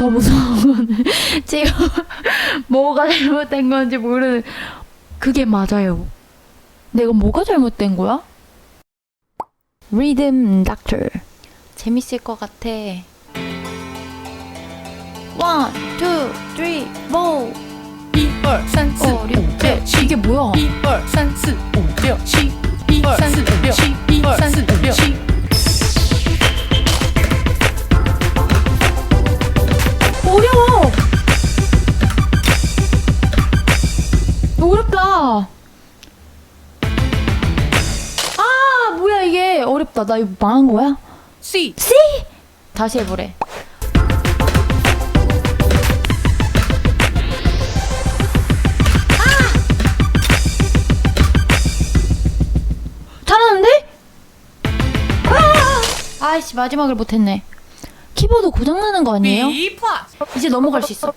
더 무서운 거는 지금 뭐가 잘못된 건지 모르는 그게 맞아요. 내가 뭐가 잘못된 거야? 리듬 닥터 재밌을 것 같아. 원, 투, 쓰리, 포. 一二三四五六七， 이게 뭐야? 一二三四五六七，一二三四五六七，一二三四五六七。 어렵다. 나 이거 망한 거야? C C. 다시 해보래. 아! 잘하는데? 아! 아이씨 마지막을 못했네. 키보드 고장나는 거 아니에요? B 이제 넘어갈 수 있어.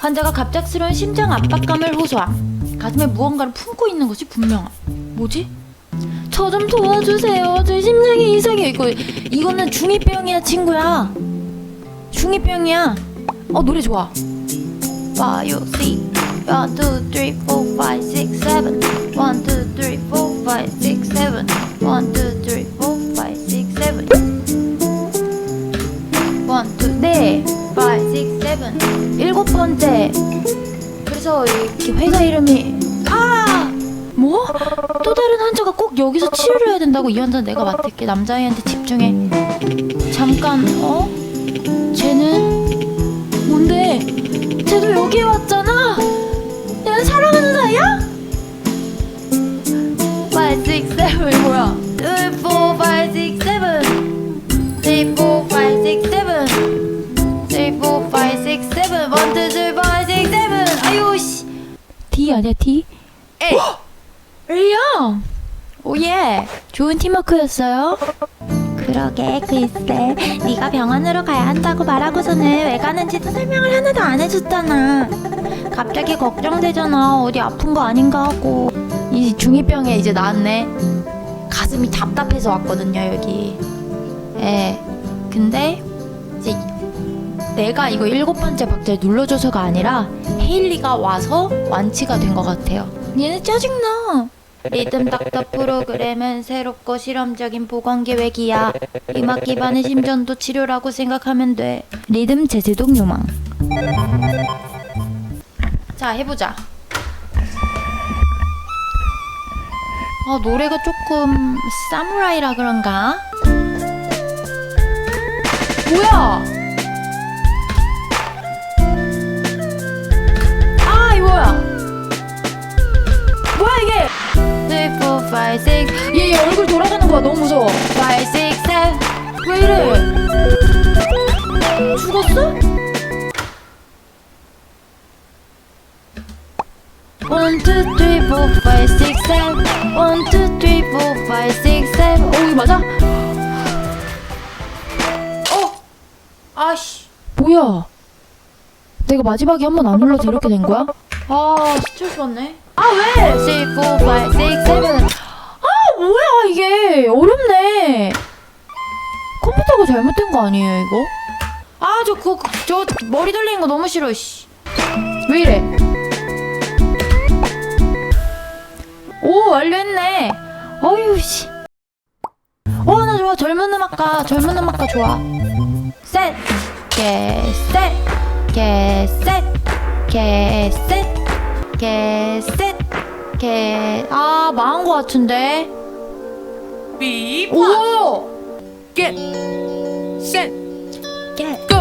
환자가 갑작스러운 심장 압박감을 호소함. 가슴에 무언가를 품고 있는 것이 분명함. 뭐지? 저 좀 도와주세요. 제 심장이 이상해. 이거 이거는 중이병이야, 친구야. 중이병이야. 어 노래 좋아. Five, six, one, two, three, four, five, six, seven. One, two, three, four, five, six, seven. One, two, three, four, five, six, seven. 원, 투, 네, five, six, seven. 일곱 번째. 그래서 이렇게 회사 이름이 여기서 치료를 해야 된다고 이 환자 는 내가 맡을게 남자애한테 집중해. 잠깐 어? 쟤는 뭔데? 쟤도 여기 왔잖아. 얘는 사랑하는 사이야? five, six, seven 이거 뭐야? two, four, five, six, seven. three, four, five, six, seven. three, four, five, six, seven. one, two, three, five, six, seven. 아유 씨. D 아니야 D? A A야. 오예. 좋은 팀워크였어요. 그러게 글쎄. 네가 병원으로 가야 한다고 말하고서는 왜 가는지도 설명을 하나도 안 해줬잖아. 갑자기 걱정되잖아. 어디 아픈 거 아닌가 하고. 이 중2병에 이제 나왔네. 가슴이 답답해서 왔거든요 여기. 예. 근데 이제 내가 이거 일곱 번째 박자를 눌러줘서가 아니라 헤일리가 와서 완치가 된 것 같아요. 얘네 짜증나 리듬 닥터 프로그램은 새롭고 실험적인 보건 계획이야. 음악 기반의 심전도 치료라고 생각하면 돼. 리듬 재세동 요망. 자, 해보자. 아, 노래가 조금 사무라이라 그런가? 뭐야? 3, 4, 5, 6 얘, 얘 얼굴 돌아가는 거야 너무 무서워 5, 6, 7왜 이래? 죽었어? 1, 2, 3, 4, 5, 6, 7 1, 2, 3, 4, 5, 6, 7 오, 이거 맞아? 어? 아씨 뭐야 내가 마지막에 한 번 안 눌러서 이렇게 된 거야? 아 스트레스 받네 아 왜? 6, 4, 5, 6, 7 아 뭐야 이게 어렵네 컴퓨터가 잘못된 거 아니에요 이거? 아 저 그거 저 머리 돌리는 거 너무 싫어 씨. 왜 이래? 오 완료했네 어휴 씨. 어 나 좋아 젊은 음악가 젊은 음악가 좋아 셋 개셋 개셋 개셋 개셋 개아 망한 거 같은데 plus 오 get set 개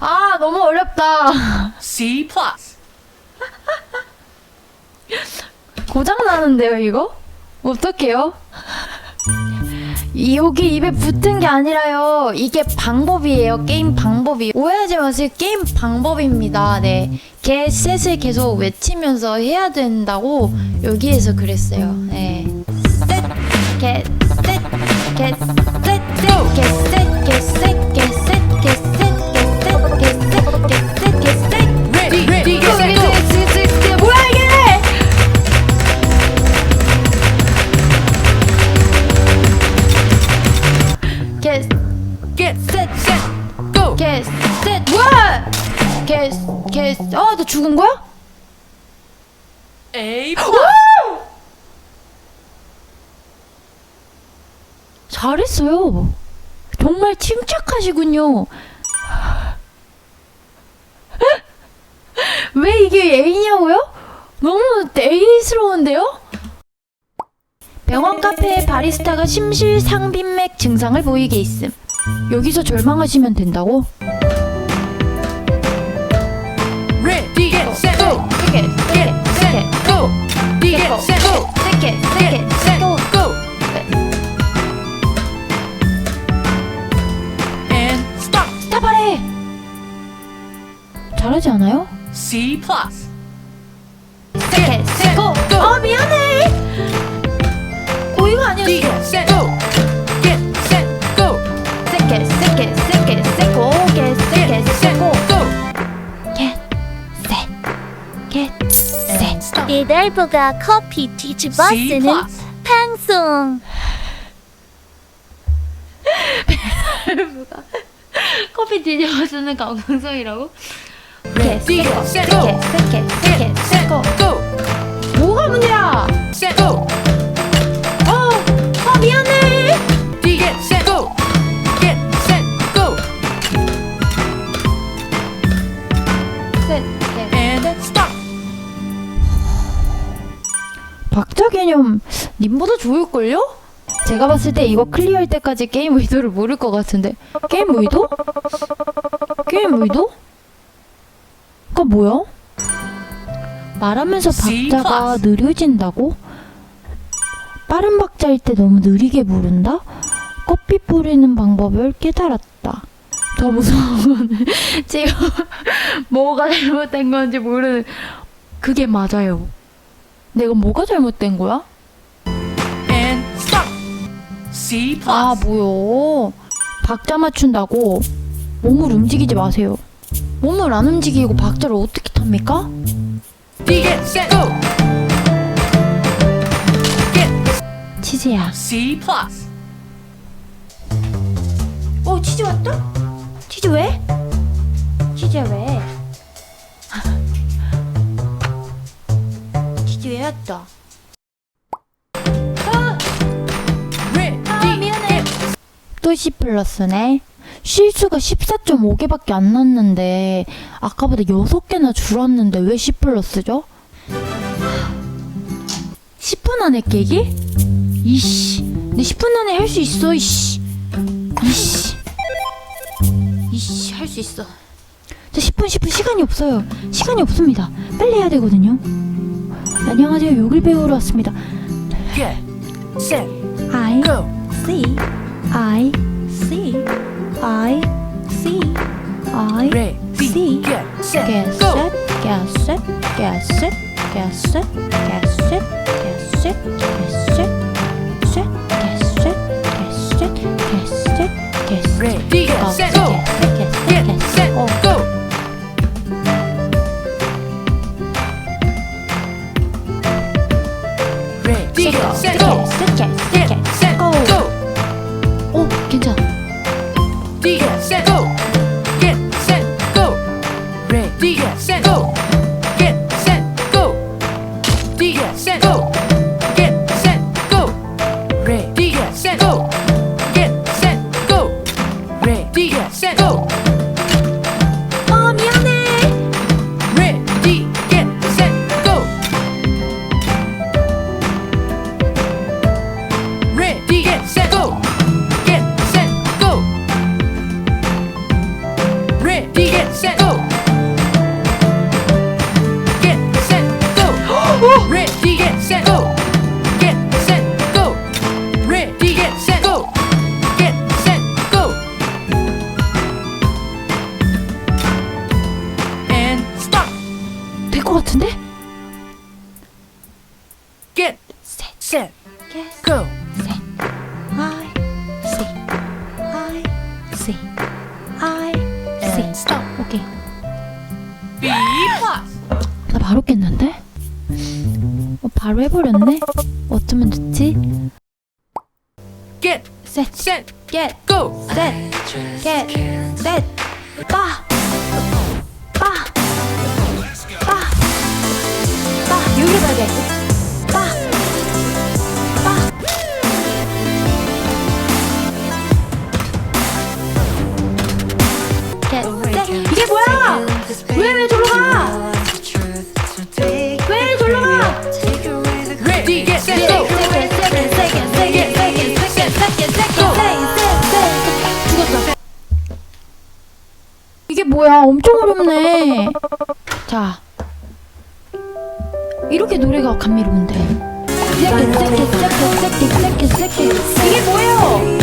아 너무 어렵다. C plus 고장 나는데요, 이거? 어떡해요? 이- 여기 입에 붙은 게 아니라요. 이게 방법이에요. 게임 방법이. 오해하지 마세요. 게임 방법입니다. 네. 개 셋을 계속 외치면서 해야 된다고 여기에서 그랬어요. 네. 셋, 개, 셋, 개, 셋, 죽은 거야? A 잘했어요. 정말 침착하시군요. 왜 이게 A냐고요? 너무 A스러운데요? 병원 카페의 바리스타가 심실상빈맥 증상을 보이게 있음. 여기서 절망하시면 된다고? 개, 세 개, 세 개, 또, 네 개, 세 또, 세 개, 세 개, 세 또, 또. And stop. 스탑하래. 잘하지 않아요? C plus. 배달부가 커피 뒤집어 쓰는 씨밥. 방송. 커피 뒤집어 쓰는 강강성이라고? 이렇게 스케, 스케, 스케, 스케, 스케, 뭐가 문제야? 또! 박자 개념 님보다 좋을걸요? 제가 봤을 때 이거 클리어할 때까지 게임 의도를 모를 것 같은데 게임 의도? 게임 의도? 그니까 뭐야? 말하면서 박자가. 느려진다고? 빠른 박자일 때 너무 느리게 부른다? 커피 뿌리는 방법을 깨달았다. 더 무서운 거는 지금 뭐가 잘못된 건지 모르는 그게 맞아요. 내가 뭐가 잘못된 거야? And stop. C plus. 아 뭐요? 박자 맞춘다고 몸을 움직이지 마세요. 몸을 안 움직이고 박자를 어떻게 탑니까? D, get set, go. Get 치즈야. C plus. 어 치즈 왔다? 치즈 왜? 치즈야 왜? 미안해. get 또 C 플러스네. 실수가 14.5개밖에 안 났는데 아까보다 6개나 줄었는데 왜 C 플러스죠? 10분 안에 깨기? 이씨 내 10분 안에 할 수 있어 이씨 이씨 이씨 할 수 있어 저 10분 10분 시간이 없어요 시간이 없습니다 빨리 해야 되거든요 안녕하세요 욕을 배우러 왔습니다 get set, I go. see I see I see I Ready, see get set, get go. set get set get set get set get set get set get set get set get set get set get set Ready, get get set, set go. get set 스케 스케 Get 셋, set get, go. 셋, get, 셋, 빠, 빠, 빠, 빠, 여기로 가야 돼. 빠, 빠. get, 셋. 이게 뭐야? 왜, 왜 절로 가? 왜 절로 가? Ready get set 뭐야? 엄청 어렵네. 자, 이렇게 노래가 감미로운데. 이게 뭐예요?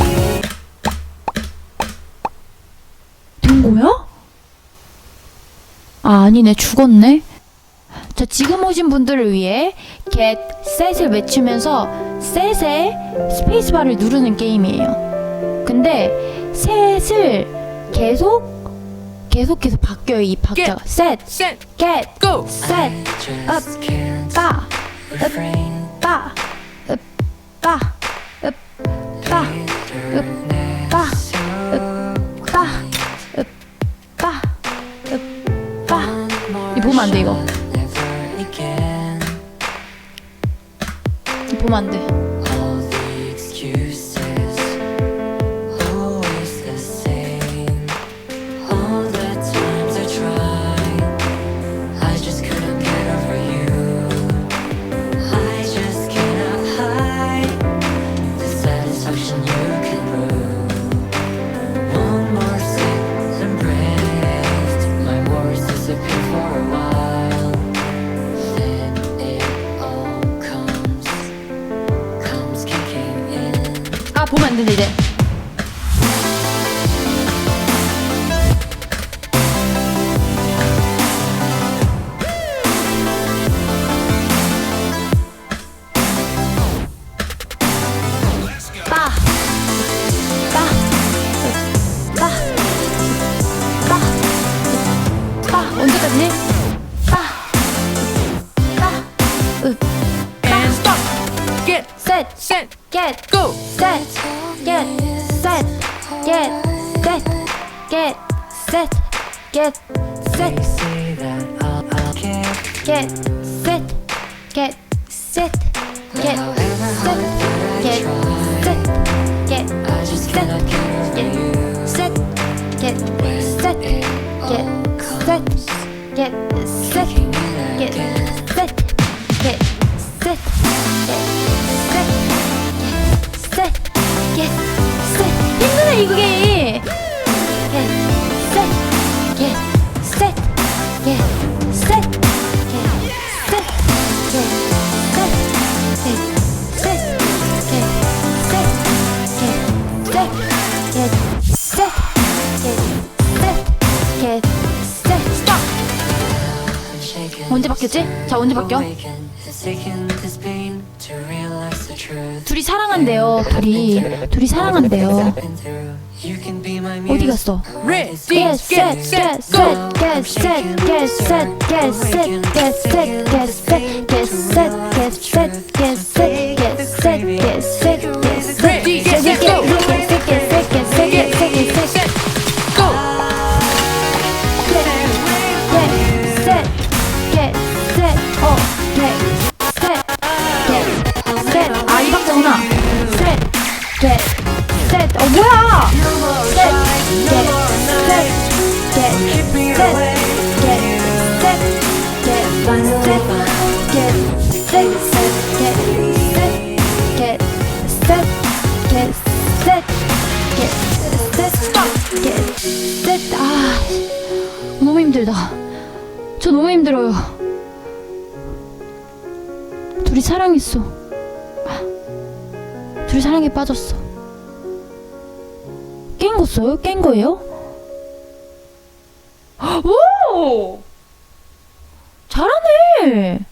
된 거야? 아, 아니네. 죽었네. 자, 지금 오신 분들을 위해 get set을 외치면서 set의 스페이스바를 누르는 게임이에요. 근데 set을 계속 계속 계속 바뀌어요. 이 박자가. set, Set get, go. set, up, 빠, up, 빠, up, 빠, up, 빠, up, 빠, up, 빠, up, 빠, up, 빠. 이 보면 안 돼, 이거. 이 보면 안 돼. 아 보면 안 된다 이제 언제까지? 빠, 빠, 으, And stop. Get 셋, set get, go. set, get, set, get, set, get, set, get, set, They say that I'll, I'll care. get, set, get, set, get, However set, hard that I get, try, set, get, I just set, cannot get over get, you. set, get, set, get, set, get set, get set, get set, get set, get set. 힘드네 이게. get set, get set, get set, get set, get. Get, get, get, get. 언제 바뀌었지? 자 언제 바뀌어? 둘이 사랑한대요. 둘이 둘이 사랑한대요. 어디. 갔어? Get set, get set, get set, get set, get set, get set, get set, get set, get set, get set, get set, get set, 사랑했어. 둘이 사랑에 빠졌어. 깬 거어요? 깬 거예요? 오! 잘하네! 헐